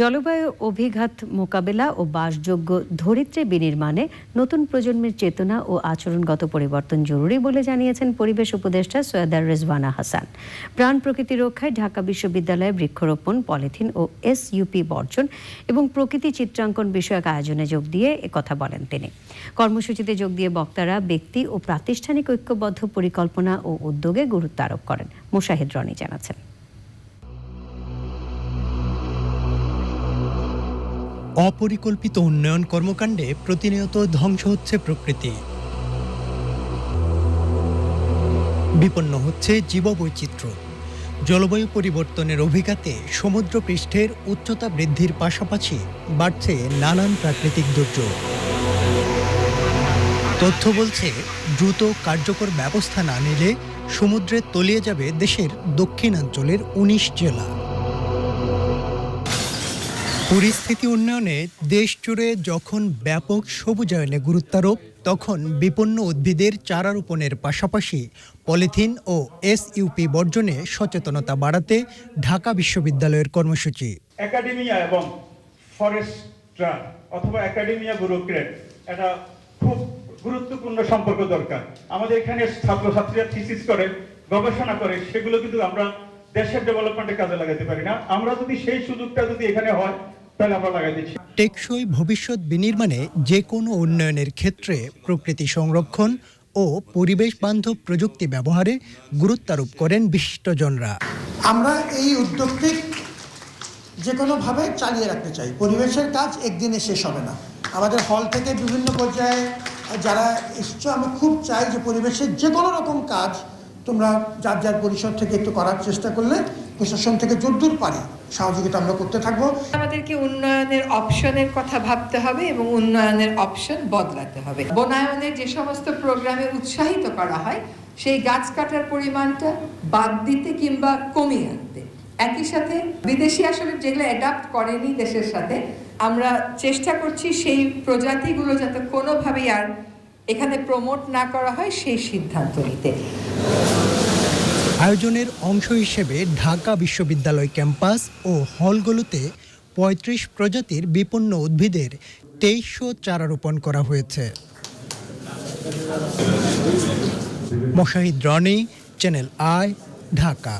জলবায়ু অভিঘাত মোকাবেলা ও বাসযোগ্য ধরিত্রী বিনির্মাণে নতুন প্রজন্মের চেতনা ও আচরণগত পরিবর্তন জরুরি বলে জানিয়েছেন পরিবেশ উপদেষ্টা সৈয়দার রেজওয়ানা হাসান। প্রাণ প্রকৃতি রক্ষায় ঢাকা বিশ্ববিদ্যালয়ে বৃক্ষরোপণ, পলিথিন ও এসইউপি বর্জন এবং প্রকৃতি চিত্রাঙ্কন বিষয়ক আয়োজনে যোগ দিয়ে একথা বলেন তিনি। কর্মসূচিতে যোগ দিয়ে বক্তারা ব্যক্তি ও প্রাতিষ্ঠানিক ঐক্যবদ্ধ পরিকল্পনা ও উদ্যোগে গুরুত্ব আরোপ করেন, মুশাহিদ রনি জানাচ্ছেন। অপরিকল্পিত উন্নয়ন কর্মকাণ্ডে প্রতিনিয়ত ধ্বংস হচ্ছে প্রকৃতি। বিপন্ন হচ্ছে জীববৈচিত্র্য। জলবায়ু পরিবর্তনের অভিঘাতে সমুদ্রপৃষ্ঠের উচ্চতা বৃদ্ধির পাশাপাশি বাড়ছে নানান প্রাকৃতিক দুর্যোগ। তথ্য বলছে, দ্রুত কার্যকর ব্যবস্থা না নিলে সমুদ্রে তলিয়ে যাবে দেশের দক্ষিণাঞ্চলের উনিশ জেলা। পরিস্থিতি উন্নয়নে দেশ জুড়ে যখন ব্যাপক সবুজায়নে গুরুত্বারোপ, তখন বিপন্ন উদ্ভিদের চারা রোপণের পাশাপাশি পলিথিন ও এসইউপি বর্জনে সচেতনতা বাড়াতে ঢাকা বিশ্ববিদ্যালয়ের কর্মসূচি। একাডেমিয়া এবং ফরেস্টরা অথবা একাডেমিয়া ব্যুরোক্রেট এটা খুব গুরুত্বপূর্ণ সম্পর্ক দরকার। আমাদের এখানে ছাত্রছাত্রীরা থিসিস করে, গবেষণা করে, সেগুলো কিন্তু আমরা দেশের ডেভেলপমেন্টে কাজে লাগাতে পারি না। আমরা যদি সেই সুযোগটা যদি এখানে হয় টেকসই ভবিষ্যৎ বিনির্মাণে যে কোনো উন্নয়নের ক্ষেত্রে প্রকৃতি সংরক্ষণ ও পরিবেশ বান্ধব প্রযুক্তি ব্যবহারে গুরুত্বারোপ করেন বিশিষ্টজনরা। আমরা এই উদ্যোগটি যে কোনোভাবে চালিয়ে রাখতে চাই। পরিবেশের কাজ একদিনে শেষ হবে না। আমাদের হল থেকে বিভিন্ন পর্যায়ে যারা এসছো আমি খুব চাই যে পরিবেশের যে কোনো রকম কাজ তোমরা যার যার পরিসর থেকে একটু করার চেষ্টা করলে প্রশাসন থেকে যদ্দূর পারি। সহযোগিতা আমরা করতে থাকব। আমাদেরকে উন্নয়নের অপশনের কথা ভাবতে হবে এবং উন্নয়নের অপশন বদলাতে হবে। বনায়নের যে সমস্ত প্রোগ্রামে উৎসাহিত করা হয়, সেই গাছ কাটার পরিমাণটা বাদ দিতে কিংবা কমিয়ে আনতে। একই সাথে বিদেশি আসলে যেগুলো অ্যাডাপ্ট করেনি দেশের সাথে, আমরা চেষ্টা করছি সেই প্রজাতিগুলো যাতে কোনোভাবেই আর এখানে প্রমোট না করা হয় সেই সিদ্ধান্ত নিতে। আয়োজনের অংশ হিসেবে ঢাকা বিশ্ববিদ্যালয় ক্যাম্পাস ও হলগুলোতে পঁয়ত্রিশ প্রজাতির বিপন্ন উদ্ভিদের তেইশশো চারা রোপণ করা হয়েছে। Mashahid Roni Channel I Dhaka.